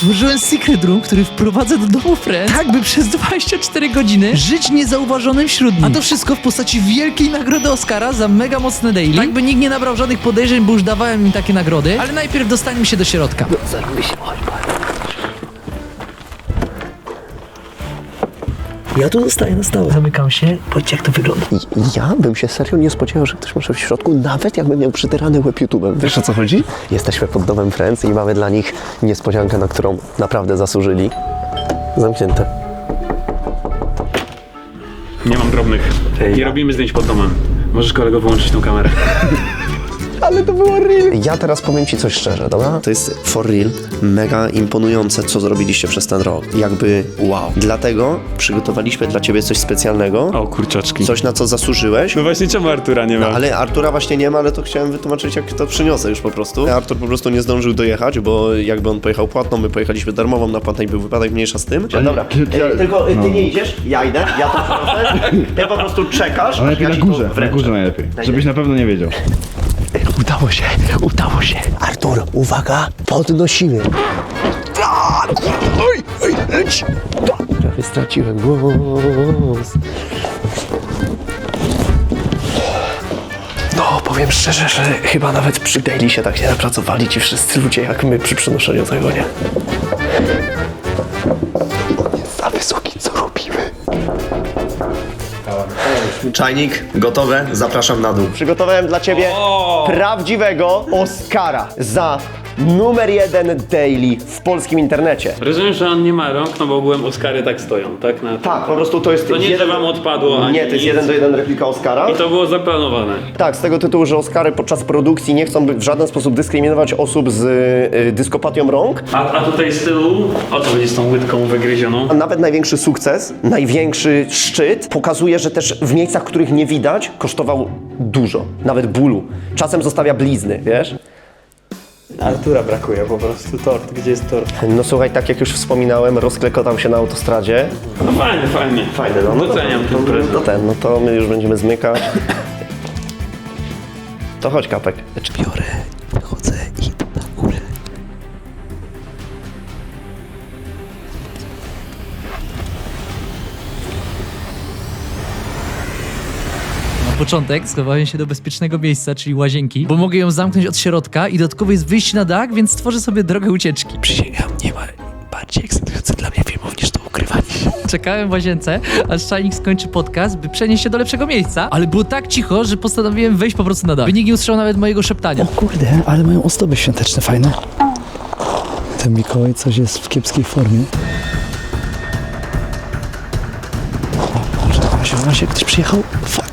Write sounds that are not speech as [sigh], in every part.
Stworzyłem secret room, który wprowadza do domu Friends, tak by przez 24 godziny żyć niezauważonym wśród nich. A to wszystko w postaci wielkiej nagrody Oscara za mega mocne daily. Tak by nikt nie nabrał żadnych podejrzeń, bo już dawałem im takie nagrody. Ale najpierw dostańmy się do środka. Ja tu zostaję na stałe. Zamykam się. Powiedzcie, jak to wygląda. Ja bym się serio nie spodziewał, że ktoś może w środku, nawet jakby miał przytyrany łeb YouTube'em. Wiesz o co chodzi? Jesteśmy pod domem Friends i mamy dla nich niespodziankę, na którą naprawdę zasłużyli. Zamknięte. Nie mam drobnych. Nie robimy zdjęć pod domem. Możesz kolego wyłączyć tą kamerę. [laughs] Ale to było real. Ja teraz powiem ci coś szczerze, dobra? To jest for real, mega imponujące, co zrobiliście przez ten rok. Jakby wow. Dlatego przygotowaliśmy dla ciebie coś specjalnego. O, kurczaczki. Coś, na co zasłużyłeś. No właśnie, czemu Artura nie ma? Ale Artura właśnie nie ma, ale to chciałem wytłumaczyć, jak to przyniosę już po prostu. Artur po prostu nie zdążył dojechać, bo jakby on pojechał płatną, my pojechaliśmy darmową na płatnej, był wypadek mniejsza z tym. Dobra, e, tylko e, ty nie idziesz, ja idę, ja to przyniosę. Ty po prostu czekasz, Ale aż ja na ci to górze, na wręczę. górze najlepiej. Żebyś na pewno nie wiedział. Udało się, udało się. Artur, uwaga, podnosimy. Tak! Oj, oj, leć! Prawie straciłem głos. No, powiem szczerze, że chyba nawet przy Daily się tak nie napracowali ci wszyscy ludzie jak my przy przenoszeniu tego, nie? Jest za wysoki, co robimy? Czajnik, gotowe, zapraszam na dół. Przygotowałem dla ciebie prawdziwego Oscara za numer jeden daily w polskim internecie. Rozumiem, że on nie ma rąk, no bo ogółem Oscary tak stoją, tak? Na... Tak, po prostu to jest... To nie, że wam odpadło, ani Nie, to jest nic. jeden do jeden replika Oscara. I to było zaplanowane. Tak, z tego tytułu, że Oscary podczas produkcji nie chcą w żaden sposób dyskryminować osób z y, dyskopatią rąk. A, a tutaj z tyłu, o co będzie z tą łydką wygryzioną? A nawet największy sukces, największy szczyt pokazuje, że też w miejscach, których nie widać, kosztował dużo, nawet bólu. Czasem zostawia blizny, wiesz? Artura brakuje po prostu. Tort, gdzie jest tort? No słuchaj, tak jak już wspominałem, rozklekotał się na autostradzie. No fajnie, fajnie. Fajne, no. no Doceniam to, ten prezent. to ten, no to my już będziemy zmykać. [laughs] To chodź, kapek. Biorę, początek schowałem się do bezpiecznego miejsca, czyli łazienki, bo mogę ją zamknąć od środka i dodatkowo jest wyjście na dach, więc stworzę sobie drogę ucieczki. Przysięgam, nie ma bardziej ekscytujących dla mnie filmów niż to ukrywanie. Czekałem w łazience, aż czajnik skończy podcast, by przenieść się do lepszego miejsca, ale było tak cicho, że postanowiłem wejść po prostu na dach. By nikt nie usłyszał nawet mojego szeptania. Kurde, ale mają ozdoby świąteczne fajne. Ten Mikołaj coś jest w kiepskiej formie. O, może może się ktoś przyjechał? Fuck,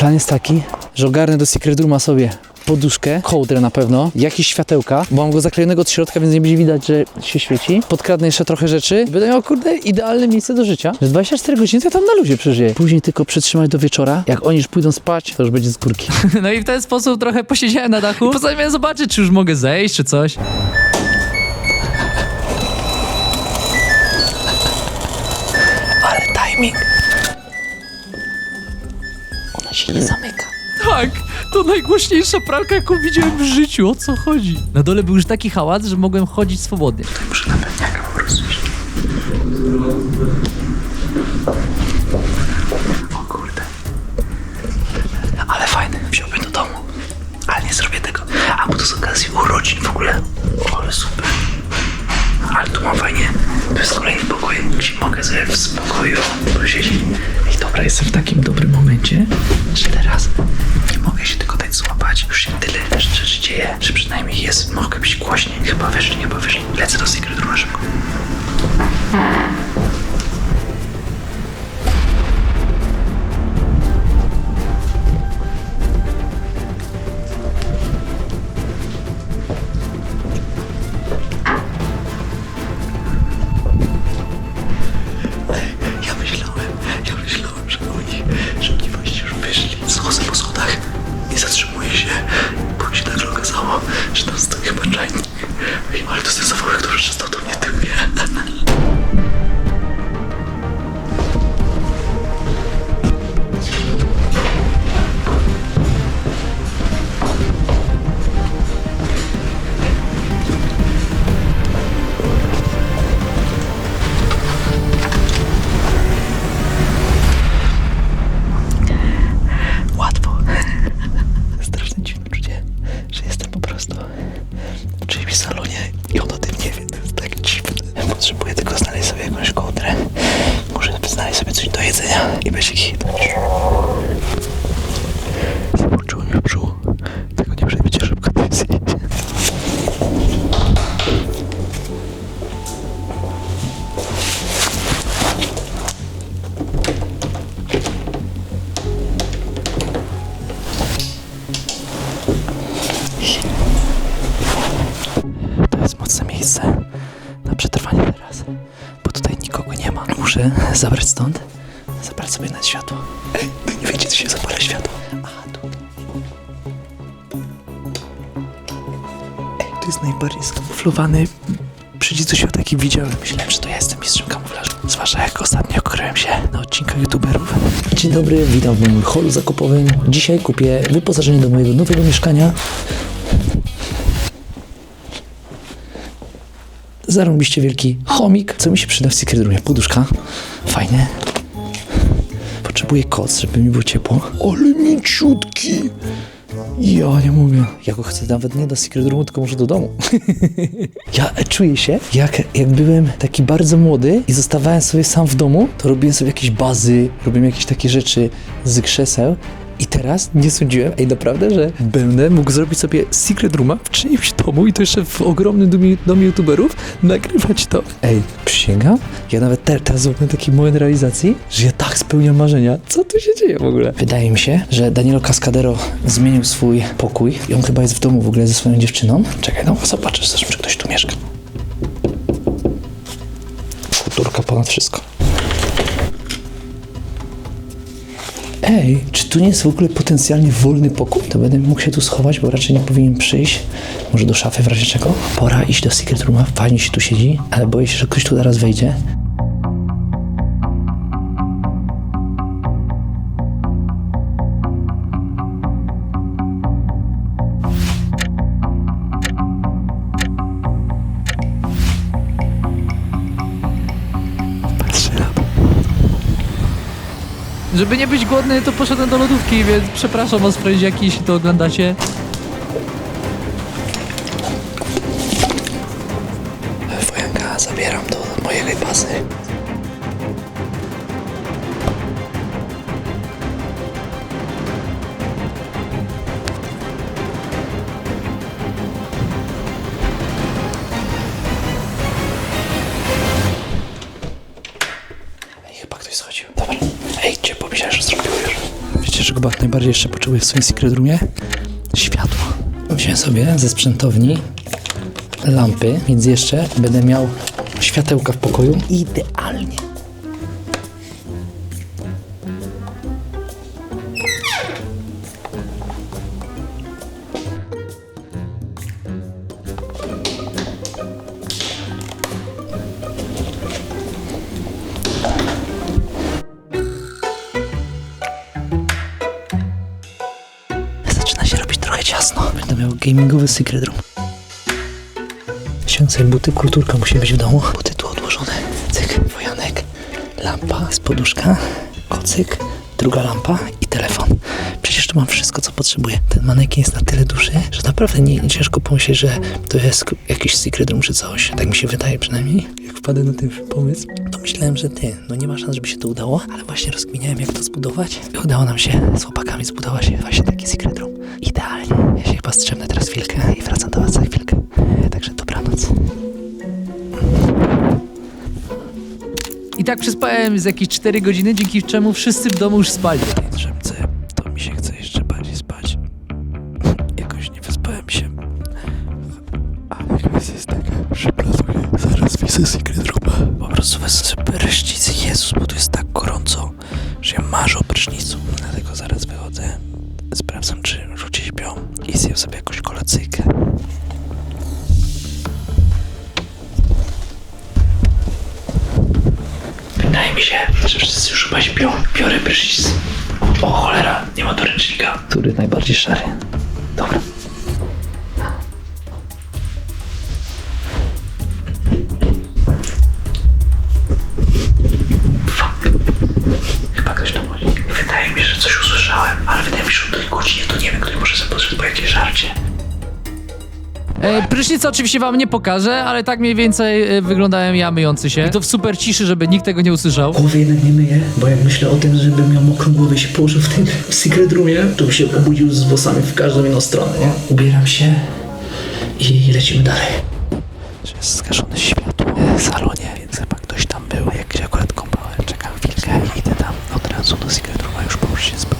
Plan jest taki, że ogarnę do Secret Rooma sobie poduszkę, kołdrę na pewno, jakieś światełka, bo mam go zaklejonego od środka, więc nie będzie widać, że się świeci. Podkradnę jeszcze trochę rzeczy. Będę miał, kurde, idealne miejsce do życia. Że 24 godziny to ja tam na luzie przeżyję. Później tylko przytrzymać do wieczora. Jak oni już pójdą spać, to już będzie z górki. [laughs] No i w ten sposób trochę posiedziałem na dachu. Postanowiłem zobaczyć, czy już mogę zejść, czy coś. Ale timing. Ona się nie zamyka. Tak, to najgłośniejsza pralka, jaką widziałem w życiu. O co chodzi? Na dole był już taki hałas, że mogłem chodzić swobodnie. Muszę na pewniaka po prostu O kurde. Ale fajny, wziąłbym do domu. Ale nie zrobię tego. A bo to z okazji urodzin w ogóle. O, ale super. Ale tu mam fajnie. To jest kolejny pokój, gdzie mogę sobie w spokoju posiedzieć. Dobra, jestem w takim dobrym momencie, że teraz nie mogę się tylko dać złapać. Już się tyle rzeczy dzieje, że przynajmniej jest, mogę być głośniej. Chyba wyszli, chyba wyszli. Lecę do Secret Rooma szybko. Mocne miejsce na przetrwanie teraz, bo tutaj nikogo nie ma. Muszę zabrać stąd, zabrać sobie na światło. Ej, wy nie wiecie, co się zapala światło. A, tu. Ej, to jest najbardziej skamuflowany przycisk do jaki widziałem. Myślałem, że to ja jestem mistrzem kamuflażu. Zwłaszcza jak ostatnio kryłem się na odcinkach youtuberów. Dzień dobry, witam w moim holu zakupowym. Dzisiaj kupię wyposażenie do mojego nowego mieszkania. Zarąbiście wielki chomik. Co mi się przyda w Secret Roomie? Poduszka. Fajnie. Potrzebuję koc, żeby mi było ciepło. Ale mięciutki. Ja nie mówię. Ja go chcę nawet nie do Secret Roomu, tylko może do domu. [laughs] ja czuję się, jak, jak byłem taki bardzo młody i zostawałem sobie sam w domu, to robiłem sobie jakieś bazy, robiłem jakieś takie rzeczy z krzeseł. I teraz nie sądziłem, ej naprawdę, że będę mógł zrobić sobie Secret Rooma w czyimś domu i to jeszcze w ogromnym domie, domie youtuberów, nagrywać to. Ej, przysięgam? Ja nawet te, teraz zrobię taki moment realizacji, że ja tak spełniam marzenia. Co tu się dzieje w ogóle? Wydaje mi się, że Danilo Cascadero zmienił swój pokój i on chyba jest w domu w ogóle ze swoją dziewczyną. Czekaj, no zobaczysz zresztą, czy ktoś tu mieszka. Kulturka ponad wszystko. Ej, czy tu nie jest w ogóle potencjalnie wolny pokój? To będę mógł się tu schować, bo raczej nie powinien przyjść. Może do szafy w razie czego? Pora iść do Secret Rooma, fajnie się tu siedzi, ale boję się, że ktoś tu zaraz wejdzie. Żeby nie być głodny, to poszedłem do lodówki, więc przepraszam was, frędziaki, jeśli to oglądacie. Chyba najbardziej jeszcze potrzebuję w swoim secret roomie? Światło. Wziąłem sobie ze sprzętowni lampy, więc jeszcze będę miał światełka w pokoju. Idealnie. Miał gamingowy secret room. Sobie buty, kulturka musi być w domu. Buty tu odłożone. Cyk, wojanek, lampa, z poduszka, kocyk, druga lampa i telefon. Przecież tu mam wszystko, co potrzebuję. Ten manekin jest na tyle duży, że naprawdę nie, nie ciężko pomyśleć, że to jest jakiś secret room czy coś. Tak mi się wydaje przynajmniej. Jak wpadłem na ten pomysł, to myślałem, że ty, no nie ma szans, żeby się to udało, ale właśnie rozkminiałem, jak to zbudować. I udało nam się z chłopakami zbudować właśnie taki secret room. Idealnie. Strzemnę teraz chwilkę i wracam do was za chwilkę. Także dobranoc. I tak przespałem z jakieś 4 godziny, dzięki czemu wszyscy w domu już spali. Drzemce, kolacyjkę. Wydaje mi się, że wszyscy już chyba śpią. Biorę prysznic. O cholera, nie ma tu ręcznika. Który najbardziej szary? Dobra. Chyba ktoś tu chodzi. Wydaje mi się, że coś usłyszałem, ale wydaje mi się, że o tej godzinie to nie wiem, ktoś może sobie podszedł po jakieś żarcie. E, prysznica oczywiście wam nie pokażę, ale tak mniej więcej e, wyglądałem ja myjący się. I to w super ciszy, żeby nikt tego nie usłyszał. Głowy jednak nie myję, bo jak myślę o tym, żebym miał mokrą głowę i się położył w tym secret roomie, to bym się obudził z włosami w każdą inną stronę, nie? Ubieram się i lecimy dalej. Jest zgaszone światło w salonie, więc chyba ktoś tam był. Jak się akurat kąpałem, czekam chwilkę i idę tam od razu do secret rooma już połóż się spać.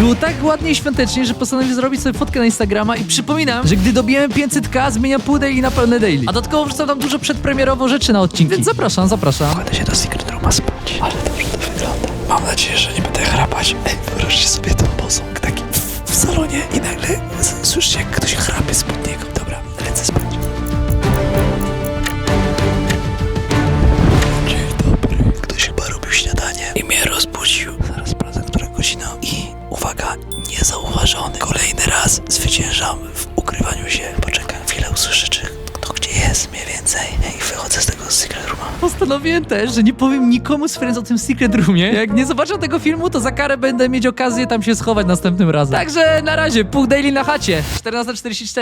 Było tak ładnie i świątecznie, że postanowiłem zrobić sobie fotkę na Instagrama i przypominam, że gdy dobijemy 500k, zmieniam pół daily na pełne daily. A dodatkowo wrzucam tam dużo przedpremierowo rzeczy na odcinki. Więc zapraszam, zapraszam. Kładę się do secret rooma spać. Ale dobrze to wygląda. Mam nadzieję, że nie będę chrapać. Ej, wyobraźcie sobie ten posąg taki w, w salonie i nagle słyszycie jak ktoś chrapie spod niego. Dobra, lecę spać. Niezauważony. Kolejny raz zwyciężam w ukrywaniu się. Poczekam chwilę, usłyszę, czy kto gdzie jest mniej więcej. I wychodzę z tego secret rooma. Postanowiłem też, że nie powiem nikomu z Friends o tym Secret Roomie. Jak nie zobaczą tego filmu, to za karę będę mieć okazję tam się schować następnym razem. Także na razie, pół daily na chacie. 14.44.